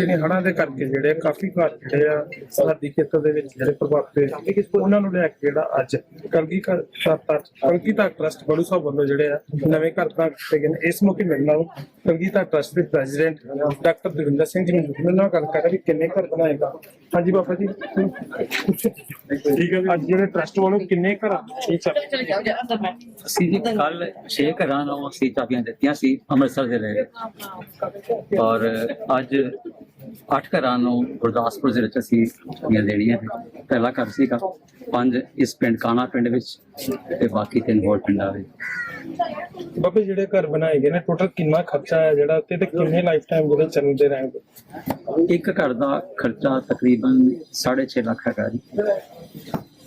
ਜਿਹੜੇ ਹੜ੍ਹਾਂ ਦੇ ਕਰਕੇ ਜਿਹੜੇ ਕਾਫੀ ਘਰ ਜਿਹੜੇ ਆ ਸਰਹੱਦੀ ਖੇਤਰ ਦੇ ਵਿੱਚ ਜਿਹੜੇ ਪ੍ਰਭਾਵਿਤ ਉਹਨਾਂ ਨੂੰ ਲੈ ਕੇ ਜਿਹੜਾ ਅੱਜ ਕਲਗੀ ਘਰ ਕਲਗੀ ਦਾ ਟਰਸਟ ਬੜੂ ਸਾਹਿਬ ਵੱਲੋਂ ਜਿਹੜੇ ਆ ਨਵੇਂ ਘਰ ਦਿੱਤੇ ਗਏ ਨੇ। ਇਸ ਮੌਕੇ ਮੇਰੇ ਨਾਲ ਕਲਗੀ ਦਾ ਟਰਸਟ ਦੇ ਪ੍ਰੈਜ਼ੀਡੈਂਟ ਡਾਕਟਰ ਦਵਿੰਦਰ ਸਿੰਘ ਜੀ ਨੇ ਨਾਲ ਗੱਲ ਕਰ ਰਹੇ ਵੀ ਕਿੰਨੇ ਘਰ ਬਣਾਏਗਾ। ਹਾਂਜੀ ਬਾਬਾ ਜੀ ਠੀਕ ਹੈ ਅੱਜ ਜਿਹੜੇ ਟਰਸਟ ਵੱਲੋਂ ਕਿੰਨੇ ਘਰ ਇਹ ਚੱਲ ਅਸੀਂ ਜੀ ਕੱਲ ਛੇ ਘਰਾਂ ਨੂੰ ਅਸੀਂ ਚਾਬੀਆਂ ਦਿੱਤੀਆਂ ਸੀ ਅੰਮ੍ਰਿਤਸਰ ਦੇ। ਲਈ ਔਰ ਅੱਜ ਅੱਠ ਘਰਾਂ ਨੂੰ ਗੁਰਦਾਸਪੁਰ ਜ਼ਿਲ੍ਹੇ ਚ ਅਸੀਂ ਚਾਬੀਆਂ ਦੇਣੀਆਂ ਨੇ। ਪਹਿਲਾ ਘਰ ਸੀਗਾ ਪੰਜ ਇਸ ਪਿੰਡ ਕਾਣਾ ਪਿੰਡ ਵਿੱਚ ਤੇ ਬਾਕੀ ਤਿੰਨ ਹੋਰ ਪਿੰਡਾਂ ਵਿੱਚ। ਬਾਬੇ ਜਿਹੜੇ ਘਰ ਬਣਾਏ ਗਏ ਨੇ ਟੋਟਲ ਕਿੰਨਾ ਖਰਚਾ ਹੈ ਜਿਹੜਾ ਤੇ ਤੇ ਕਿੰਨੇ ਲਾਈਫ ਟਾਈਮ ਜਿਹੜੇ ਚੱਲਦੇ ਰਹਿਣਗੇ? ਇੱਕ ਘਰ ਦਾ ਖਰਚਾ ਤਕਰੀਬਨ 6.5 ਲੱਖ ਹੈਗਾ ਜੀ।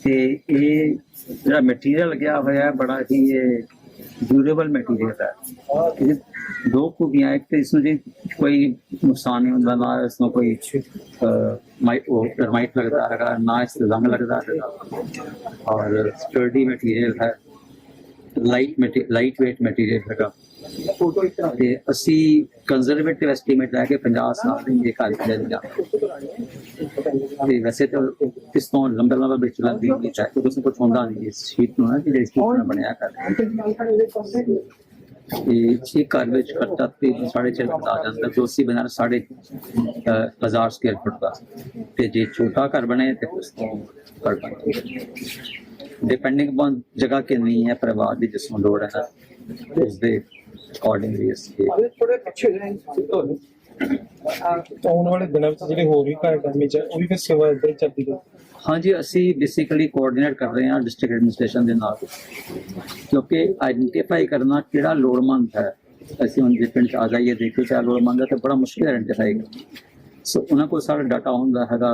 ਤੇ ਇਹ ਜਿਹੜਾ ਮਟੀਰੀਅਲ ਲੱਗਿਆ ਹੋਇਆ ਹੈ ਬੜਾ ਹੀ ਇਹ ਡਿਊਰੇਬਲ ਮਟੀਰੀਅਲ ਹੈ ਇਹ ਦੋ ਖੂਬੀਆਂ ਇੱਕ ਤੇ ਇਸ ਨੂੰ ਜੀ ਕੋਈ ਨੁਕਸਾਨ ਨਹੀਂ ਹੁੰਦਾ ਨਾ ਇਸ ਨੂੰ ਕੋਈ ਅਹ, ਮਾਈ ਉਹ ਟਰਮਾਈਟ ਲੱਗਦਾ ਹੈਗਾ ਨਾ ਇਸ ਤੇ ਜ਼ੰਗ ਲੱਗਦਾ ਹੈਗਾ ਔਰ ਸਟਰਡੀ ਤੇ ਅਸੀਂ ਕੰਜ਼ਰਵੇਟਿਵ ਐਸਟੀਮੇਟ ਲੈ ਕੇ 50 ਸਾਲ ਦੀ ਇਹ ਘਰ ਲੈ ਤੇ ਵੈਸੇ ਤਾਂ ਇਸ ਤੋਂ ਲੰਬਾ ਲੰਬਾ ਵਿੱਚ ਲੱਗਦੀ ਹੈ ਚਾਹੇ ਕੁਝ ਕੁਝ ਹੁੰਦਾ ਨਹੀਂ ਇਸ ਸ਼ੀਟ ਨੂੰ ਨਾ ਜਿਹੜੇ ਇਸ ਨਾਲ ਬਣਿਆ ਕਰ ਇਹ ਛੇ ਘਰ ਵਿੱਚ ਖਰਚਾ ਤੇ ਸਾਢੇ ਛੇ ਲੱਖ ਆ ਜਾਂਦਾ ਜੋ ਅਸੀਂ ਬਣਾ ਸਾਢੇ ਅਹ, ਹਜ਼ਾਰ ਸਕੁਅਰ ਫੁੱਟ ਦਾ। ਤੇ ਜੇ ਛੋਟਾ ਘਰ ਬਣੇ ਤੇ ਉਸ ਤੋਂ ਘੱਟ ਡਿਪੈਂਡਿੰਗ ਅਪਨ ਜਗ੍ਹਾ ਕਿੰਨੀ ਹੈ ਪਰਿਵਾਰ ਦੀ ਜਿਸ ਨੂੰ ਲੋੜ ਹੈ ਉਸ ਦੇ ਅਕੋਰਡਿੰਗਲੀ ਅਸੀਂ ਥੋੜੇ ਪਿੱਛੇ ਜਾਈਂ ਆਉਣ ਵਾਲੇ ਦਿਨਾਂ ਵਿੱਚ ਜਿਹੜੇ ਹੋਰ ਵੀ ਘਰ ਡੈਮੇਜ ਹੈ ਉਹ ਵੀ ਫਿਰ ਸੇਵਾ ਇੱਧਰ ਹੀ ਚੱਲਦੀ ਹੈ ਹਾਂਜੀ ਅਸੀਂ ਬੇਸਿਕਲੀ ਕੋਆਰਡੀਨੇਟ ਕਰ ਰਹੇ ਹਾਂ ਡਿਸਟ੍ਰਿਕਟ ਐਡਮਿਨਿਸਟ੍ਰੇਸ਼ਨ ਦੇ ਨਾਲ। ਕਿਉਂਕਿ ਆਇਡੈਂਟੀਫਾਈ ਕਰਨਾ ਕਿਹੜਾ ਲੋੜਮੰਦ ਹੈ। ਅਸੀਂ ਹੁਣ ਜੇ ਪਿੰਡ 'ਚ ਆ ਜਾਈਏ ਦੇਖੋ ਕਿ ਲੋੜਮੰਦ ਹੈ ਤਾਂ ਬੜਾ ਮੁਸ਼ਕਿਲ ਆਇਡੈਂਟੀਫਾਈ ਕਰਨਾ। ਸੋ ਉਹਨਾਂ ਕੋਲ ਸਾਰਾ ਡਾਟਾ ਹੁੰਦਾ ਹੈਗਾ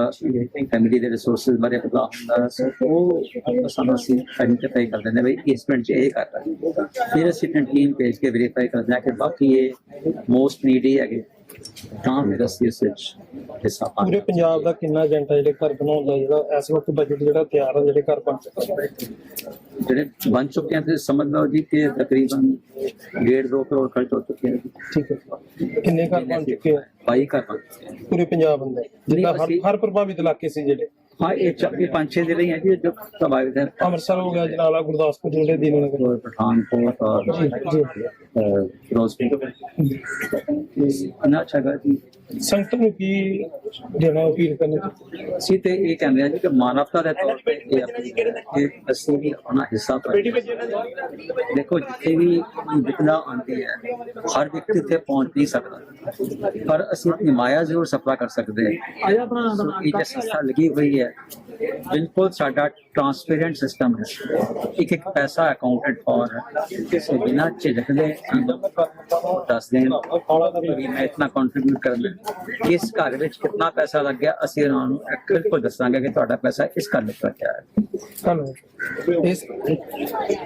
ਫੈਮਿਲੀ ਦੇ ਰਿਸੋਰਸਸ ਬਾਰੇ ਪਤਾ ਹੁੰਦਾ ਸੋ ਉਹ ਸਾਨੂੰ ਅਸੀਂ ਆਇਡੈਂਟੀਫਾਈ ਕਰ ਦਿੰਦੇ ਹਾਂ ਇਸ ਪਿੰਡ 'ਚ ਇਹ ਕਰਦਾ ਫਿਰ ਅਸੀਂ ਟੀਮ ਭੇਜ ਕੇ ਵੈਰੀਫਾਈ ਕਰਦੇ ਹਾਂ ਕਿ ਬਾਕੀ ਇਹ ਮੋਸਟ ਨੀਡੀ ਹੈਗੇ। ਤਾਂ ਫਿਰ ਅਸੀਂ ਇਸ ਵਿੱਚ ਹਿੱਸਾ ਪੂਰੇ ਪੰਜਾਬ ਦਾ ਕਿੰਨਾ ਏਜੰਟ ਹੈ ਜਿਹੜੇ ਘਰ ਬਣਾਉਣ ਦਾ ਜਿਹੜਾ ਇਸ ਵਕਤ ਬਜਟ ਜਿਹੜਾ ਤਿਆਰ ਹੈ ਜਿਹੜੇ ਘਰ ਬਣ ਚੁੱਕੇ ਜਿਹੜੇ ਬਣ ਚੁੱਕੇ ਹਨ ਤੇ ਸਮਝ ਲਓ ਜੀ ਕਿ ਤਕਰੀਬਨ 1.5 ਕਰੋੜ ਖਰਚ ਹੋ ਚੁੱਕੇ ਹਨ ਠੀਕ ਹੈ। ਕਿੰਨੇ ਘਰ ਬਣ ਚੁੱਕੇ ਆ? 22 ਘਰ ਬਣ ਚੁੱਕੇ ਪੂਰੇ ਪੰਜਾਬ ਅੰਦਰ। ਜਿੱਦਾਂ ਹਰ ਹਰ ਪ੍ਰਭਾਵਿਤ ਇਲਾਕੇ ਸੀ ਜਿਹੜੇ। ਹਾਂ ਇਹ ਚ- ਇਹ ਪੰਜ ਛੇ ਜ਼ਿਲ੍ਹੇ ਹੈ ਜੀ ਜੋ ਪ੍ਰਭਾਵਿਤ ਹੈ। ਅੰਮ੍ਰਿਤਸਰ ਹੋ ਗਿਆ ਜਨਾਲਾ ਗੁਰਦਾਸਪੁਰ ਜਿਹੜੇ ਦੀਨ ਨਗਰ ਔਰ ਪਠਾਨਕੋਟ ਔਰ ਜੀ ਜੀ। ਫਿਰੋਜ਼ਪੁਰ। ਇੰਨਾ ਅੱਛਾ ਗਾ ਜੀ। ਸੰਗਤ ਨੂੰ ਕੀ ਦੇਣਾ ਅਪੀਲ ਕਰਨੀ ਅਸੀਂ ਤੇ ਇਹ ਕਹਿੰਦੇ ਆ ਜੀ ਕਿ ਮਾਨਵਤਾ ਦੇ ਤੌਰ ਤੇ ਇਹ ਆਪਣੀ ਅਸੀਂ ਵੀ ਆਪਣਾ ਹਿੱਸਾ ਪਾਈਏ ਦੇਖੋ ਜਿੱਥੇ ਵੀ ਵਿਪਦਾ ਆਉਂਦੀ ਹੈ ਹਰ ਵਿਅਕਤੀ ਤੇ ਪਹੁੰਚ ਨਹੀਂ ਸਕਦਾ। ਪਰ ਅਸੀਂ ਆਪਣੀ ਮਾਇਆ ਜ਼ਰੂਰ ਸਫਲਾ ਕਰ ਸਕਦੇ ਹਾਂ। ਸੋ ਇਹ ਜੋ ਸੰਸਥਾ ਲੱਗੀ ਹੋਈ ਹੈ ਬਿਲਕੁਲ ਸਾਡਾ ਟ੍ਰਾਂਸਪੇਰੈਂਟ ਸਿਸਟਮ ਹੈ। ਇੱਕ ਇੱਕ ਪੈਸਾ ਅਕਾਊਂਟਡ ਫॉर ਹੈ। ਕਿਸੇ ਬਿਨਾਂ ਝਿਜਕਦੇ ਸਾਨੂੰ ਦੱਸ ਦੇਣ ਵੀ ਮੈਂ ਇਤਨਾ ਕੰਟਰੀਬਿਊਟ ਕਰਨਾ ਹੈ। ਇਸ ਘਰ ਵਿੱਚ ਕਿੰਨਾ ਪੈਸਾ ਲੱਗਿਆ? ਅਸੀਂ ਉਹਨਾਂ ਨੂੰ ਬਿਲਕੁਲ ਦੱਸਾਂਗੇ ਕਿ ਤੁਹਾਡਾ ਪੈਸਾ ਇਸ ਘਰ ਵਿੱਚ ਲੱਗਿਆ ਹੈ। ਧੰਨਵਾਦ। ਇਸ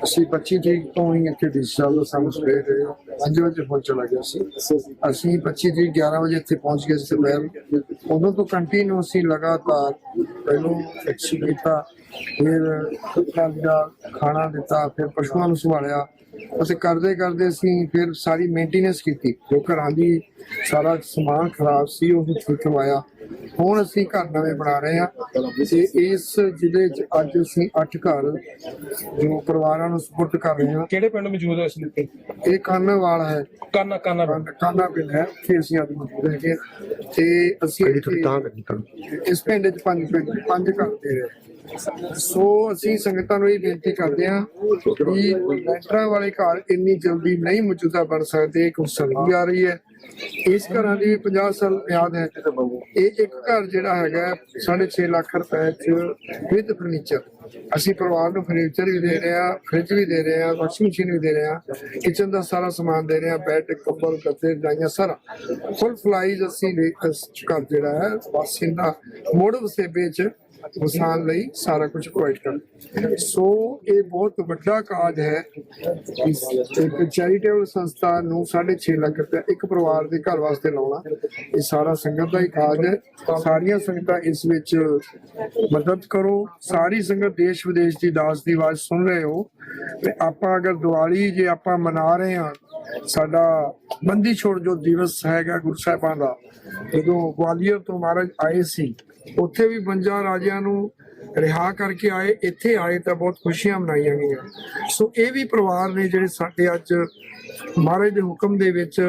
ਅਸੀਂ 25 ਤਰੀਕ ਤੋਂ ਹੀ ਇੱਥੇ ਡਿਜੀਟਲ ਦਾ ਸਾਨੂੰ ਸਵੇਰੇ 5 ਵਜੇ ਪਹੁੰਚ ਚਲਾ ਗਿਆ ਸੀ। ਅਸੀਂ 25 ਤਰੀਕ 11 ਵਜੇ ਇੱਥੇ ਪਹੁੰਚ ਗਏ ਸੀ ਦੁਪਹਿਰ ਉਦੋਂ ਤੋਂ ਕੰਟੀਨਿਊ ਅਸੀਂ ਲਗਾਤਾਰ ਪਹਿਲੋਂ ਐਕਸ਼ਨ ਕੀਤਾ, ਫਿਰ ਕੁੱਤਾ ਦਾ ਖਾਣਾ ਦਿੱਤਾ, ਫਿਰ ਪਸ਼ੂਆਂ ਨੂੰ ਸੰਭਾਲਿਆ। ਅਸੀਂ ਕਰਦੇ ਕਰਦੇ ਅਸੀਂ ਫਿਰ ਸਾਰੀ ਮੇਨਟੇਨੈਂਸ ਕੀਤੀ। ਜੋ ਘਰਾਂ ਦੀ ਸਾਰਾ ਸਮਾਨ ਖਰਾਬ ਸੀ ਉਹ ਠੀਕ ਕਰਵਾਇਆ ਹੁਣ ਅਸੀਂ ਘਰ ਨਵੇਂ ਬਣਾ ਰਹੇ ਹਾਂ ਤੇ ਇਸ ਜ਼ਿਲ੍ਹੇ 'ਚ ਅੱਜ ਅਸੀਂ 8 ਘਰ ਜੋ ਪਰਿਵਾਰਾਂ ਨੂੰ ਸਪੁਰਦ ਕਰ ਰਹੇ ਹਾਂ। ਕਿਹੜੇ ਪਿੰਡ ਮੌਜੂਦ ਹੈ ਇਸ ਲਈ ਇਹ ਕਾਨਾਵਾਲ ਹੈ। ਕਾਨਾ ਕਾਨਾ। ਕਾਨਾ ਪਿੰਡ ਹੈ। ਉੱਥੇ ਅਸੀਂ ਅੱਜ ਮੌਜੂਦ ਹੈਗੇ ਹਾਂ। ਤੇ ਅਸੀਂ ਇੱਥੇ- ਇਸ ਪਿੰਡ 'ਚ ਪੰਜ ਪਿੰਡ ਪੰਜ ਘਰ ਦੇ ਰਹੇ ਸੋ ਅਸੀਂ ਸੰਗਤਾਂ ਨੂੰ ਇਹ ਬੇਨਤੀ ਕਰਦੇ ਹਾਂ ਕਿ ਲੈਂਟਰਾਂ ਵਾਲੇ ਘਰ ਇੰਨੀ ਜਲਦੀ ਨਹੀਂ ਮੌਜੂਦਾ ਬਣ ਸਕਦੇ, ਇੱਕ ਸਰਦੀ ਆ ਰਹੀ ਹੈ। ਇਸ ਘਰਾਂ ਦੀ ਵੀ 50 ਸਾਲ ਮਿਆਦ ਹੈ। ਇਹ ਇੱਕ ਘਰ ਜਿਹੜਾ ਹੈਗਾ 6.5 ਲੱਖ ਰੁਪਏ ਚ ਵਿਦ ਫਰਨੀਚਰ ਅਸੀਂ ਪਰਿਵਾਰ ਨੂੰ ਫਰਨੀਚਰ ਵੀ ਦੇ ਰਹੇ ਆ ਫ੍ਰਿਜ ਵੀ ਦੇ ਰਹੇ ਆ ਵਾਸ਼ਿੰਗ ਮਸ਼ੀਨ ਵੀ ਦੇ ਰਹੇ ਹਾਂ ਕਿਚਨ ਦਾ ਸਾਰਾ ਸਮਾਨ ਦੇ ਰਹੇ ਹਾਂ ਬੈੱਡ ਕੰਬਲ ਗੱਦੇ, ਰਜਾਈਆਂ, ਸਾਰਾ। ਫੁੱਲ ਫਲਾਈਜ਼ ਅਸੀਂ ਘਰ ਜਿਹੜਾ ਹੈ ਵਾਸੀਨ ਮੋੜ ਵਸੇਬੇ ਚ ਵਸਾਉਣ ਲਈ ਸਾਰਾ ਕੁਝ ਪ੍ਰੋਵਾਈਡ ਕਰ। ਸੋ ਇਹ ਬਹੁਤ ਵੱਡਾ ਕਾਜ ਹੈ। ਇੱਕ ਚੈਰੀਟੇਬਲ ਸੰਸਥਾ ਨੂੰ 6.5 ਲੱਖ ਰੁਪਏ ਇੱਕ ਪਰਿਵਾਰ ਦੇ ਘਰ ਵਾਸਤੇ ਲਾਉਣਾ, ਇਹ ਸਾਰਾ ਸੰਗਤ ਦਾ ਹੀ ਕਾਜ ਹੈ। ਸਾਰੀਆਂ ਸੰਗਤਾਂ ਇਸ ਵਿੱਚ ਮਦਦ ਕਰੋ। ਸਾਰੀ ਸੰਗਤ ਦੇਸ਼ ਵਿਦੇਸ਼ ਦੀ ਦਾਸ ਦੀ ਆਵਾਜ਼ ਸੁਣ ਰਹੇ ਹੋ। ਤੇ ਆਪਾਂ ਅਗਰ ਦੀਵਾਲੀ ਜੇ ਆਪਾਂ ਮਨਾ ਰਹੇ ਹਾਂ, ਸਾਡਾ ਬੰਦੀ ਛੋੜ ਜੋ ਦਿਵਸ ਹੈਗਾ ਗੁਰੂ ਸਾਹਿਬਾਂ ਦਾ, ਜਦੋਂ ਗਵਾਲੀਅਰ ਤੋਂ ਮਹਾਰਾਜ ਆਏ ਸੀ ਉੱਥੇ ਵੀ ਪੰਜਾਂ ਰਾਜਿਆਂ ਨੂੰ ਰਿਹਾ ਕਰਕੇ ਆਏ, ਇੱਥੇ ਆਏ ਤਾਂ ਬਹੁਤ ਖੁਸ਼ੀਆਂ ਮਨਾਈਆਂ ਗਈਆਂ। ਸੋ ਇਹ ਵੀ ਪਰਿਵਾਰ ਨੇ ਜਿਹੜੇ ਸਾਡੇ ਅੱਜ ਮਹਾਰਾਜ ਦੇ ਹੁਕਮ ਦੇ ਵਿੱਚ,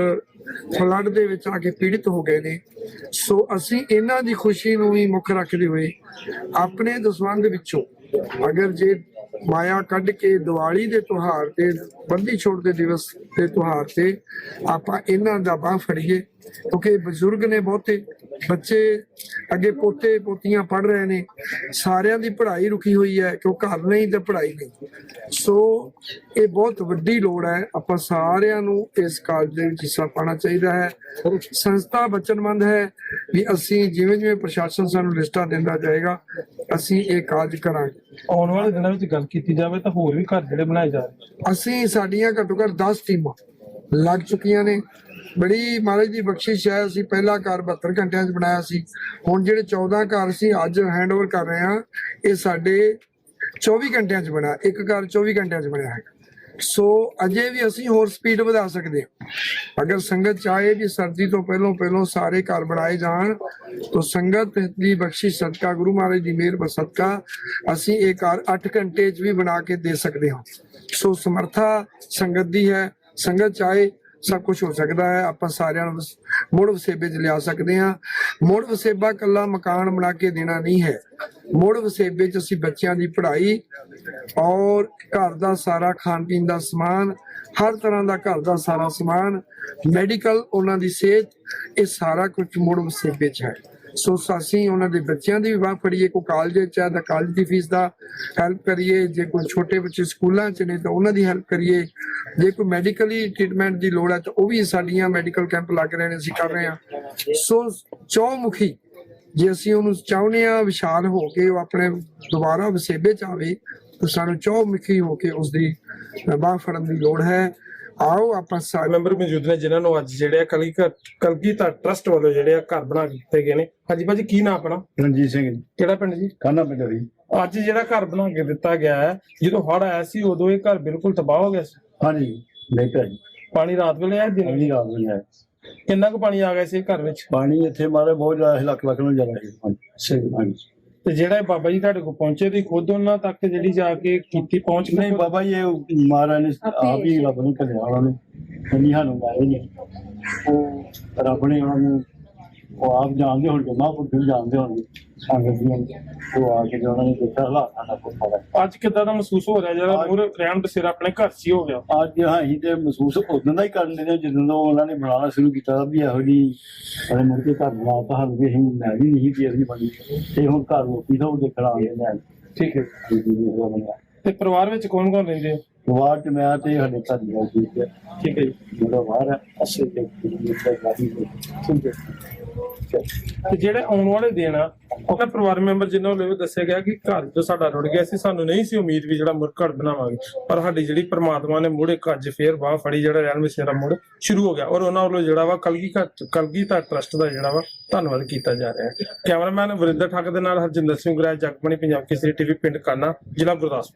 ਫਲੱਡ ਦੇ ਵਿੱਚ ਆ ਕੇ ਪੀੜਿਤ ਹੋ ਗਏ ਨੇ। ਸੋ ਅਸੀਂ ਇਹਨਾਂ ਦੀ ਖੁਸ਼ੀ ਨੂੰ ਵੀ ਮੁੱਖ ਰੱਖਦੇ ਹੋਏ ਆਪਣੇ ਦਸਵੰਧ ਵਿੱਚੋਂ ਅਗਰ ਜੇ ਮਾਇਆ ਕੱਢ ਕੇ ਦੀਵਾਲੀ ਦੇ ਤਿਉਹਾਰ ਤੇ ਬੰਦੀ ਛੋੜ ਦੇ ਦਿਵਸ ਦੇ ਤਿਉਹਾਰ ਤੇ ਆਪਾਂ ਇਹਨਾਂ ਦਾ ਬਾਹ ਫੜੀਏ, ਕਿਉਂਕਿ ਬਜ਼ੁਰਗ ਨੇ ਬਹੁਤੇ ਬੱਚੇ ਅੱਗੇ ਪੋਤੇ ਪੋਤੀਆਂ ਪੜ ਰਹੇ ਨੇ ਸਾਰਿਆਂ ਦੀ ਪੜ੍ਹਾਈ ਰੁਕੀ ਹੋਈ ਹੈ ਕਿਉਂ ਘਰ ਨਹੀਂ ਤੇ ਪੜ੍ਹਾਈ ਨਹੀਂ। ਸੋ ਇਹ ਬਹੁਤ ਵੱਡੀ ਲੋੜ ਹੈ ਆਪਾਂ ਸਾਰਿਆਂ ਨੂੰ ਇਸ ਕਾਰਜ ਦੇ ਵਿੱਚ ਹਿੱਸਾ ਪਾਉਣਾ ਚਾਹੀਦਾ ਹੈ। ਸੰਸਥਾ ਬਚਨਮੰਦ ਹੈ ਵੀ ਅਸੀਂ ਜਿਵੇਂ ਜਿਵੇਂ ਪ੍ਰਸ਼ਾਸਨ ਸਾਨੂੰ ਲਿਸਟਾਂ ਦਿੰਦਾ ਜਾਏਗਾ ਅਸੀਂ ਇਹ ਕਾਰਜ ਕਰਾਂਗੇ। ਆਉਣ ਵਾਲੇ ਦਿਨਾਂ ਵਿੱਚ ਗੱਲ ਕੀਤੀ ਜਾਵੇ ਤਾਂ ਹੋਰ ਵੀ ਘਰ ਜਿਹੜੇ ਬਣਾਏ ਜਾ ਰਹੇ ਅਸੀਂ ਸਾਡੀਆਂ ਘੱਟੋ ਘੱਟ 10 ਟੀਮਾਂ ਲੱਗ ਚੁੱਕੀਆਂ ਨੇ ਬੜੀ ਮਹਾਰਾਜ ਦੀ ਬਖਸ਼ਿਸ਼ ਹੈ। ਅਸੀਂ ਪਹਿਲਾ ਘਰ 72 ਘੰਟਿਆਂ 'ਚ ਬਣਾਇਆ ਸੀ। ਹੁਣ ਜਿਹੜੇ 14 ਘਰ ਸੀ ਅੱਜ ਹੈਂਡਓਵਰ ਕਰ ਰਹੇ ਹਾਂ, ਇਹ ਸਾਡੇ 24 ਘੰਟਿਆਂ 'ਚ ਬਣਾ ਇੱਕ ਘਰ 24 ਘੰਟਿਆਂ 'ਚ ਬਣਿਆ ਹੈ ਸੋ ਅਜੇ ਵੀ ਅਸੀਂ ਹੋਰ ਸਪੀਡ ਵਧਾ ਸਕਦੇ ਹਾਂ। ਅਗਰ ਸੰਗਤ ਚਾਹੇ ਵੀ ਸਰਦੀ ਤੋਂ ਪਹਿਲਾਂ ਪਹਿਲਾਂ ਸਾਰੇ ਘਰ ਬਣਾਏ ਜਾਣ, ਤਾਂ ਸੰਗਤ ਦੀ ਬਖਸ਼ਿਸ਼, ਸਦਕਾ, ਗੁਰੂ ਮਹਾਰਾਜ ਦੀ ਮਿਹਰ ਬਰ ਸਦਕਾ ਅਸੀਂ ਇਹ ਘਰ 8 ਘੰਟੇ 'ਚ ਵੀ ਬਣਾ ਕੇ ਦੇ ਸਕਦੇ ਹਾਂ। ਸੋ ਸਮਰਥਾ ਸੰਗਤ ਦੀ ਹੈ। ਸੰਗਤ ਚਾਹੇ ਸਭ ਕੁਝ ਹੋ ਸਕਦਾ ਹੈ। ਆਪਾਂ ਸਾਰਿਆਂ ਨੂੰ ਮੁੜ ਵਸੇਬੇ 'ਚ ਲਿਆ ਸਕਦੇ ਹਾਂ। ਮੁੜ ਵਸੇਬਾ ਕੱਲਾ ਮਕਾਨ ਬਣਾ ਕੇ ਦੇਣਾ ਨਹੀਂ ਹੈ। ਮੁੜ ਵਸੇਬੇ 'ਚ ਅਸੀਂ ਬੱਚਿਆਂ ਦੀ ਪੜ੍ਹਾਈ ਔਰ ਘਰ ਦਾ ਸਾਰਾ ਖਾਣ ਪੀਣ ਦਾ ਸਮਾਨ, ਹਰ ਤਰ੍ਹਾਂ ਦਾ ਘਰ ਦਾ ਸਾਰਾ ਸਮਾਨ ਮੈਡੀਕਲ ਉਹਨਾਂ ਦੀ ਸਿਹਤ, ਇਹ ਸਾਰਾ ਕੁਝ ਮੁੜ ਵਸੇਬੇ 'ਚ ਹੈ। ਸੋ ਅਸੀਂ ਉਹਨਾਂ ਦੇ ਬੱਚਿਆਂ ਦੀ ਵੀ ਬਾਹ ਫੜੀਏ, ਕੋਈ ਕਾਲਜ ਚ ਹੈ ਤਾਂ ਕਾਲਜ ਦੀ ਫੀਸ ਦਾ ਹੈਲਪ ਕਰੀਏ, ਜੇ ਕੋਈ ਛੋਟੇ ਬੱਚੇ ਸਕੂਲਾਂ ਚ ਨੇ ਤਾਂ ਉਹਨਾਂ ਦੀ ਹੈਲਪ ਕਰੀਏ। ਜੇ ਕੋਈ ਮੈਡੀਕਲੀ ਟ੍ਰੀਟਮੈਂਟ ਦੀ ਲੋੜ ਹੈ ਤਾਂ ਉਹ ਵੀ ਸਾਡੀਆਂ ਮੈਡੀਕਲ ਕੈਂਪ ਲੱਗ ਰਹੇ ਨੇ, ਅਸੀਂ ਕਰ ਰਹੇ ਹਾਂ। ਸੋ ਚੌਮੁਖੀ, ਜੇ ਅਸੀਂ ਉਹਨੂੰ ਚਾਹੁੰਦੇ ਆ ਵਿਸ਼ਾਲ ਹੋ ਕੇ ਉਹ ਆਪਣੇ ਦੁਬਾਰਾ ਵਸੇਬੇ ਚ ਆਵੇ, ਤਾਂ ਸਾਨੂੰ ਚੌਮੁਖੀ ਹੋ ਕੇ ਉਸ ਦੀ ਬਾਹ ਫੜਨ ਦੀ ਲੋੜ ਹੈ। ਆਓ ਆਪਾਂ ਸਾਰੇ ਮੈਂਬਰ ਮੌਜੂਦ ਨੇ ਜਿਨ੍ਹਾਂ ਨੂੰ ਅੱਜ ਜਿਹੜੇ ਆ ਕਲਗੀ ਕਲਗੀਧਰ ਟਰਸਟ ਵੱਲੋਂ ਜਿਹੜੇ ਆ ਘਰ ਬਣਾ ਕੇ ਦਿੱਤੇ ਗਏ ਨੇ। ਹਾਂਜੀ ਭਾਜੀ ਕੀ ਨਾਮ ਆਪਣਾ? ਰਣਜੀਤ ਸਿੰਘ ਜੀ। ਕਿਹੜਾ ਪਿੰਡ ਜੀ? ਕਾਨਾ ਪਿੰਡ ਦੀ ਅੱਜ ਜਿਹੜਾ ਘਰ ਬਣਾ ਕੇ ਦਿੱਤਾ ਗਿਆ ਹੈ ਜਦੋਂ ਹੜ੍ਹ ਆਇਆ ਸੀ ਉਦੋਂ ਇਹ ਘਰ ਬਿਲਕੁਲ ਤਬਾਹ ਹੋ ਗਿਆ ਸੀ? ਹਾਂਜੀ ਨਹੀਂ ਪਿਆ ਜੀ। ਪਾਣੀ ਰਾਤ ਵੇਲੇ ਆਇਆ ਦਿਨ ਅਗਲੀ ਰਾਤ ਨੂੰ ਆਇਆ ਕਿੰਨਾ ਕੁ ਪਾਣੀ ਆ ਗਿਆ ਸੀ ਘਰ ਵਿੱਚ? ਪਾਣੀ ਇੱਥੇ ਮਾਰੇ ਬਹੁਤ ਜ਼ਿਆਦਾ ਲੱਖ ਲੱਖ ਨੂੰ ਜ਼ਿਆਦਾ ਸੀ। ਹਾਂਜੀ। ਹਾਂਜੀ। ਤੇ ਜਿਹੜਾ ਇਹ ਬਾਬਾ ਜੀ ਤੁਹਾਡੇ ਕੋਲ ਪਹੁੰਚੇ ਤੇ ਖੁਦ ਉਹਨਾਂ ਤੱਕ ਜਿਹੜੀ ਜਾ ਕੇ ਕੀਤੀ ਪਹੁੰਚ ਨਹੀਂ ਬਾਬਾ ਜੀ ਇਹ ਮਹਾਰਾਜ ਨੇ ਆਪ ਹੀ ਰੱਬ ਨੂੰ ਘੱਲਿਆ ਉਹਨਾਂ ਨੇ। ਕੰਨੀ ਸਾਨੂੰ ਲਾਏ ਨੇ। ਉਹ ਰੱਬ ਨੇ ਉਹਨਾਂ ਨੂੰ ਉਹ ਆਪ ਜਾਣਦੇ ਹੁਣ ਜਮਾ ਪੁੱਤ ਵੀ ਜਾਣਦੇ ਹੁਣ ਸੰਗਤ ਦੀਆਂ ਉਹ ਆ ਕੇ ਤੇ ਉਹਨਾਂ ਨੇ ਦੇਖਿਆ ਹਾਲਾਤਾਂ ਦਾ ਪੁੱਛਾ ਦਾ ਅੱਜ ਕਿੱਦਾਂ ਦਾ ਮਹਿਸੂਸ ਹੋ ਰਿਹਾ? ਜਿਹੜਾ ਮੂਰ ਰਹਿਣ ਬਸੇਰਾ ਆਪਣੇ ਘਰ 'ਚ ਹੀ ਹੋ ਗਿਆ। ਅੱਜ ਹਾਂ ਹੀ ਤੇ ਮਹਿਸੂਸ ਉਦੋਂ ਦਾ ਹੀ ਕਰਨ ਦੇ ਜਦੋਂ ਦਾ ਉਹਨਾਂ ਨੇ ਬਣਾਉਣਾ ਸ਼ੁਰੂ ਕੀਤਾ ਵੀ ਇਹੋ ਜੀ ਉਹਨੇ ਮੁੜ ਕੇ ਘਰ ਬਣਾਤਾ ਹਨ ਵੀ ਅਸੀਂ ਮੈਂ ਵੀ ਨਹੀਂ ਸੀ ਅਸੀਂ ਬਣੀ। ਤੇ ਹੁਣ ਘਰ ਰੋਟੀ ਤੋਂ ਦੇਖਣਾ ਆਉਂਦੇ ਨੇ। ਠੀਕ ਹੈ। ਤੇ ਪਰਿਵਾਰ ਵਿੱਚ ਕੌਣ ਕੌਣ ਰਹਿੰਦੇ ਹੋ ਪਰਿਵਾਰ ਚ ਮੈਂ ਤੇ ਸਾਡੇ ਘਰ ਦੀ ਗੱਲ ਠੀਕ ਹੈ ਜੀ। ਜਿਹੜਾ ਬਾਹਰ ਹੈ ਅਸੇ ਤੇ ਜਿਹੜਾ ਗਾੜੀ ਠੀਕ ਹੈ। ਤੇ ਜਿਹੜੇ ਆਉਣ ਵਾਲੇ ਦਿਨ ਆ ਉਹਨਾਂ ਪਰਿਵਾਰ ਮੈਂਬਰ ਜਿਨ੍ਹਾਂ ਵੱਲੋਂ ਵੀ ਦੱਸਿਆ ਗਿਆ ਕਿ ਘਰ ਜੋ ਸਾਡਾ ਰੁੜ ਗਿਆ ਸੀ, ਸਾਨੂੰ ਨਹੀਂ ਸੀ ਉਮੀਦ ਵੀ ਜਿਹੜਾ ਮੁੜ ਘਰ ਬਣਾਵਾਂਗੇ। ਪਰ ਸਾਡੀ ਜਿਹੜੀ ਪ੍ਰਮਾਤਮਾ ਨੇ ਮੁੜ ਇੱਕ ਅੱਜ ਫੇਰ ਬਾਹ ਫੜੀ, ਜਿਹੜਾ ਰਹਿਣ ਵਸੇਰਾ ਮੁੜ ਸ਼ੁਰੂ ਹੋ ਗਿਆ। ਔਰ ਉਹਨਾਂ ਵੱਲੋਂ ਜਿਹੜਾ ਵਾ ਕਲਗੀ ਕਲਗੀ ਟਰਸਟ ਦਾ ਜਿਹੜਾ ਵਾ ਧੰਨਵਾਦ ਕੀਤਾ ਜਾ ਰਿਹਾ ਹੈ। ਕੈਮਰਾਮੈਨ ਵਰਿੰਦਰ ਠੱਗ ਦੇ ਨਾਲ ਹਰਜਿੰਦਰ ਸਿੰਘ ਗੁਰਾਜ ਜਗਮਣੀ ਪੰਜਾਬ ਕੇਸਰੀ ਟੀਵੀ, ਪਿੰਡ ਕਾਨਾ, ਜ਼ਿਲ੍ਹਾ ਗੁਰਦਾਸਪੁਰ।